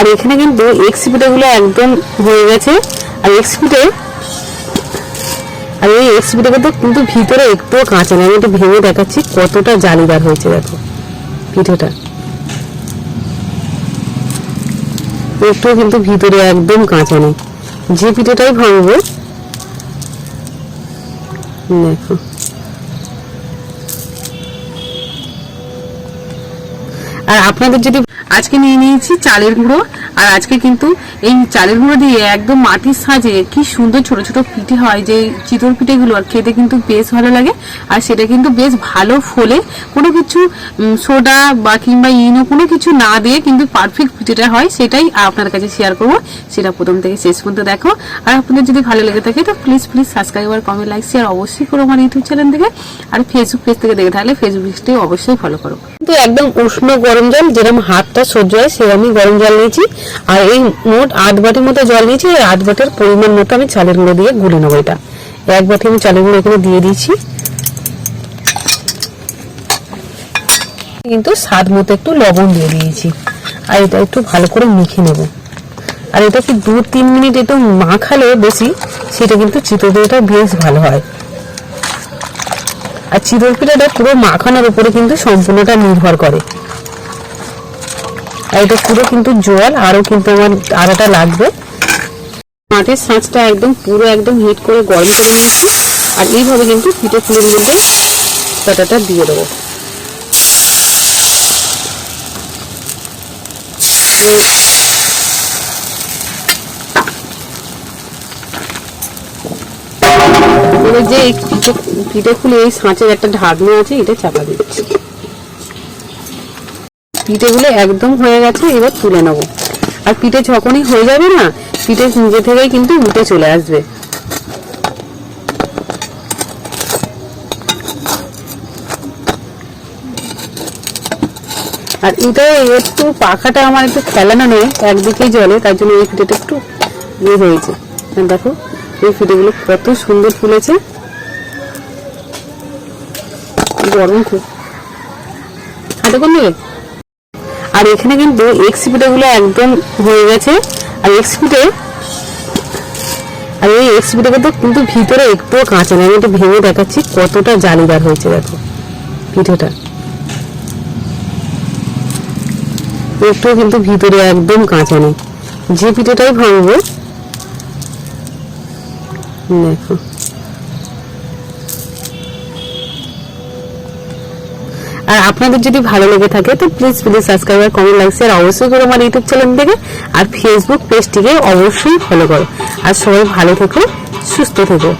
আর এখানে কিন্তু এক্সগুলো একদম হয়ে গেছে। আর এক্স পিঠে আর এই এক্স পিঠে কিন্তু ভিতরে একটুও কাঁচা নেই। আমি একটু ভেঙে দেখাচ্ছি কতটা জালিদার হয়েছে, দেখো। পিঠেটা একটু কিন্তু ভিতরে একদম কাঁচা নেই। যে পিঠেটাই ভাঙবো দেখো। আর আপনাদের যদি আজকে নিয়ে নিয়েছি চালের গুঁড়ো, আর আজকে কিন্তু এই চালের গুঁড়ো দিয়ে একদম মাটির সাজে কি সুন্দর ছোট ছোট পিঠে হয়, যে চিতল পিঠেগুলো আর খেতে কিন্তু বেশ ভালো লাগে। আর সেটা কিন্তু বেশ ভালো ফলে। কোনো কিছু সোডা বা কিংবা ইনো কোনো কিছু না দিয়ে কিন্তু পারফেক্ট পিঠেটা হয়, সেটাই আপনার কাছে শেয়ার করব। সেটা প্রথম থেকে শেষ পর্যন্ত দেখো। আর আপনাদের যদি ভালো লেগে থাকে, তো প্লিজ প্লিজ সাবস্ক্রাইব আর কমেন্ট লাইক শেয়ার অবশ্যই করো আমার ইউটিউব চ্যানেল থেকে। আর ফেসবুক পেজ থেকে দেখে থাকলে ফেসবুক পেজটাই অবশ্যই ফলো করো। তো একদম উষ্ণ গরম জল, যেরকম হাতটা সহ্য হয় সেরকমই গরম জল নিয়েছি। আর এই মোট আট বাটির মতো জল নিয়েছি এই আট বাটির পরিমাণ মতো আমি চালের গুঁড়ো দিয়ে গুলে নেব এটা। এক বাটি আমি চালের গুঁড়ো এখানে দিয়ে দিয়েছি। কিন্তু স্বাদ মতো একটু লবণ দিয়ে দিয়েছি। আর এটা একটু ভালো করে মেখে নেব। আর এটা কি দু তিন মিনিট একটু মাখালে বেশি, সেটা কিন্তু চিতোদইটা বেশ ভালো হয়। আর চিতল পিঠাটা পুরো মাখানোর উপরে কিন্তু সম্পূর্ণটা নির্ভর করে। আর এটা পুরো কিন্তু জল আরও কিন্তু আমার আড়াটা লাগবে। মাটির সাঁচটা একদম পুরো একদম হিট করে গরম করে নিয়েছি। আর এইভাবে কিন্তু পিঠে ফুলের মধ্যে ব্যাটাটা দিয়ে দেবো। যে পিঠে পিঠে খুলে এই সাঁচের একটা ঢাকনা আছে, এটা চাপা দিচ্ছি। পিঠেগুলো একদম হয়ে গেছে, এবার তুলে নেব। আর পিঠে যখনই হয়ে যাবে না, পিঠে নিজে থেকেই কিন্তু উঠে চলে আসবে। আর এটা একটু পাখাটা আমার একটু খেলানো নেই, একদিকেই জলে, তার জন্য এই পিঠেটা একটু ইয়ে হয়েছে। দেখো, এই পিঠেগুলো কত সুন্দর ফুলেছে। গরম খুব। হাতে কোন দেবে আর এখানে কিন্তু এক্স পিঠেগুলো একদম হয়ে গেছে। আর এক্স আর এই এক্স পিঠে কিন্তু ভিতরে একটুও কাঁচা নেই। আমি একটু ভেঙে দেখাচ্ছি কতটা জালিদার হয়েছে, দেখো। পিঠেটা একটু কিন্তু ভিতরে একদম কাঁচা নেই। যে পিঠেটাই ভাঙবো দেখো। আর আপনাদের যদি ভালো লেগে থাকে, তো প্লিজ প্লিজ সাবস্ক্রাইব আর কমেন্ট লাইক শেয়ার অবশ্যই করো আমার ইউটিউব চ্যানেল থেকে আর ফেসবুক পেজটিকে অবশ্যই ফলো করো। আর সবাই ভালো থেকো, সুস্থ থেকো।